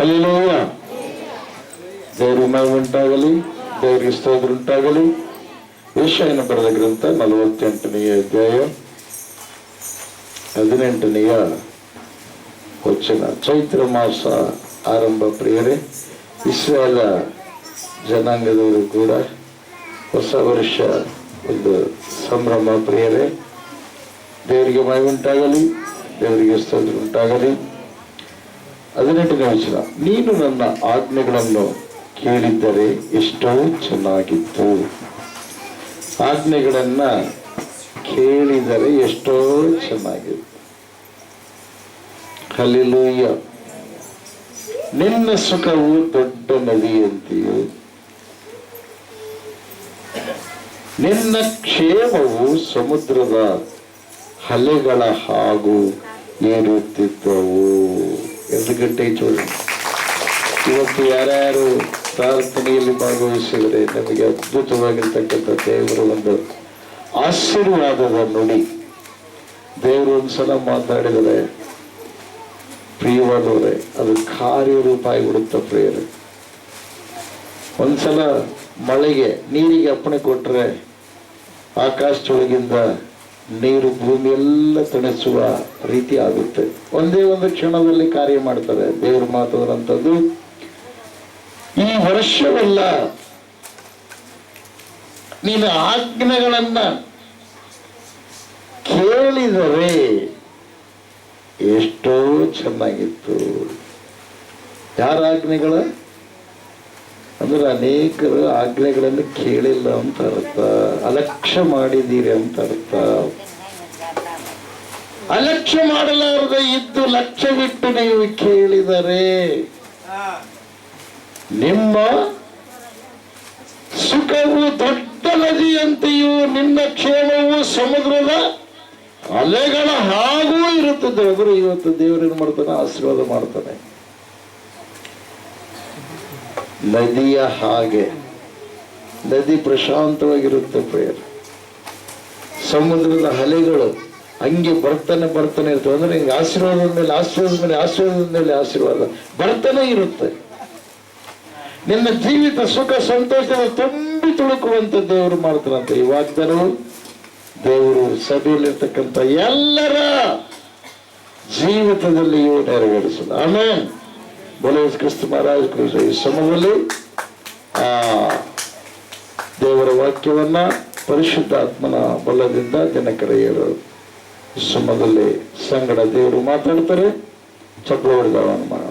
ಹಲಿಲೋಯ ದೇವ್ರ ನಾವು ಉಂಟಾಗಲಿ, ದೇವರಿಗೆ ಸ್ತೋತ್ರ ಉಂಟಾಗಲಿ. ಏಷಾಯನ ಬರೆದ ಗ್ರಂಥ ನಲವತ್ತೆಂಟನೆಯ ಅಧ್ಯಾಯ ಹದಿನೆಂಟನೆಯ ವಚನ. ಚೈತ್ರ ಮಾಸ ಆರಂಭ ಪ್ರಿಯರೇ ಇಸ್ರೇಲ ಜನಾಂಗದವರು ಕೂಡ ಹೊಸ ವರ್ಷ, ಒಂದು ಸಂಭ್ರಮ ಪ್ರಿಯರೇ. ದೇವರಿಗೆ ಮೈ ಉಂಟಾಗಲಿ, ದೇವರಿಗೆ ಸ್ತೋತ್ರ ಉಂಟಾಗಲಿ. ಹದಿನೆಂಟನೇ ವಚನ ನೀನು ನನ್ನ ಆಜ್ಞೆಗಳನ್ನು ಕೇಳಿದ್ದರೆ ಎಷ್ಟೋ ಚೆನ್ನಾಗಿತ್ತು. ಆಜ್ಞೆಗಳನ್ನ ಕೇಳಿದರೆ ಎಷ್ಟೋ ಚೆನ್ನಾಗಿತ್ತು. ಕಲಿಲೂಯ್ಯ ನಿನ್ನ ಸುಖವು ದೊಡ್ಡ ನದಿಯಂತೆಯೂ. ನಿನ್ನ ಕ್ಷೇಮವು ಸಮುದ್ರದ ಹಲೆಗಳ ಹಾಗೂ ಏರುತ್ತಿದ್ದವು ಗಂಟೆ ಚೋಳಿ ಇವತ್ತು ಯಾರ್ಯಾರು ಪ್ರಾರ್ಥನೆಯಲ್ಲಿ ಭಾಗವಹಿಸಿದರೆ ನಮಗೆ ಅದ್ಭುತವಾಗಿರ್ತಕ್ಕಂಥ ದೇವರ ಒಂದು ಆಶೀರ್ವಾದದ ನುಡಿ. ದೇವರು ಒಂದ್ಸಲ ಮಾತಾಡಿದರೆ, ಪ್ರಿಯವಾದವರೇ, ಅದು ಕಾರ್ಯರೂಪ ಆಗಿಬಿಡುತ್ತೆ ಪ್ರಿಯರೇ. ಒಂದ್ಸಲ ಮಳೆಗೆ ನೀರಿಗೆ ಅಪ್ಪಣೆ ಕೊಟ್ಟರೆ ಆಕಾಶದೊಳಗಿಂದ ನೀರು ಭೂಮಿ ಎಲ್ಲ ತಣಿಸುವ ರೀತಿ ಆಗುತ್ತೆ. ಒಂದೇ ಒಂದು ಕ್ಷಣದಲ್ಲಿ ಕಾರ್ಯ ಮಾಡ್ತಾರೆ ದೇವ್ರ ಮಾತಾಡುವಂಥದ್ದು ಈ ವರ್ಷವೆಲ್ಲ ನೀನು ಆಜ್ಞೆಗಳನ್ನ ಕೇಳಿದರೆ ಎಷ್ಟೋ ಚೆನ್ನಾಗಿತ್ತು. ಯಾರ ಆಜ್ಞೆಗಳ ಅಂದ್ರೆ ಅನೇಕರು ಆಜ್ಞೆಗಳನ್ನು ಕೇಳಿಲ್ಲ ಅಂತ ಅರ್ಥ. ಅಲಕ್ಷ್ಯ ಮಾಡಿದ್ದೀರಿ ಅಂತ ಅರ್ಥ. ಅಲಕ್ಷ್ಯ ಮಾಡಲಾರದೆ ಇದ್ದು ಲಕ್ಷ್ಯವಿಟ್ಟು ನೀವು ಕೇಳಿದರೆ ನಿಮ್ಮ ಸುಖವು ದೊಡ್ಡ ನದಿಯಂತೆಯೂ, ನಿನ್ನ ಕ್ಷೇಮವು ಸಮುದ್ರದ ಅಲೆಗಳ ಹಾಗೂ ಇರುತ್ತದೆ. ಅವರು ಇವತ್ತು ದೇವರೇನು ಮಾಡ್ತಾನೆ? ಆಶೀರ್ವಾದ ಮಾಡ್ತಾನೆ. ನದಿಯ ಹಾಗೆ. ನದಿ ಪ್ರಶಾಂತವಾಗಿರುತ್ತೆ ಪ್ರೇಯರ್. ಸಮುದ್ರದ ಅಲೆಗಳು ಹಂಗೆ ಬರ್ತಾನೆ ಬರ್ತಾನೆ ಇರ್ತವೆ. ಅಂದ್ರೆ ಹಿಂಗೆ ಆಶೀರ್ವಾದದ ಮೇಲೆ ಆಶೀರ್ವಾದ ಮೇಲೆ, ಆಶೀರ್ವಾದದ ಮೇಲೆ ಆಶೀರ್ವಾದ ಬರ್ತಾನೆ ಇರುತ್ತೆ. ನಿನ್ನ ಜೀವಿತ ಸುಖ, ಸಂತೋಷದ ತುಂಬಿ ತುಳುಕುವಂತ ದೇವರು ಮಾಡ್ತಾರಂತೆ ಈ ವಾಗ್ದರು ದೇವರು ಸಭೆಯಲ್ಲಿರ್ತಕ್ಕಂಥ ಎಲ್ಲರ ಜೀವಿತದಲ್ಲಿಯೂ ನೆರವೇರಿಸಲು ಆಮೇಲೆ ಬೋಲೋ ಕ್ರಿಸ್ತ ಮಹಾರಾಜ್ ಕೃಷ್ಣ ಈ ಸಮಯದಲ್ಲಿ, ಆ, ದೇವರ ವಾಕ್ಯವನ್ನ ಪರಿಶುದ್ಧಾತ್ಮನ ಬಲದಿಂದ ದಿನಕರೆಯರು ಈ ಸಮಯದಲ್ಲಿ ಸಂಗಡ ದೇವರು ಮಾತಾಡ್ತಾರೆ ಚಪ್ರ ಹೊಡೆದವನು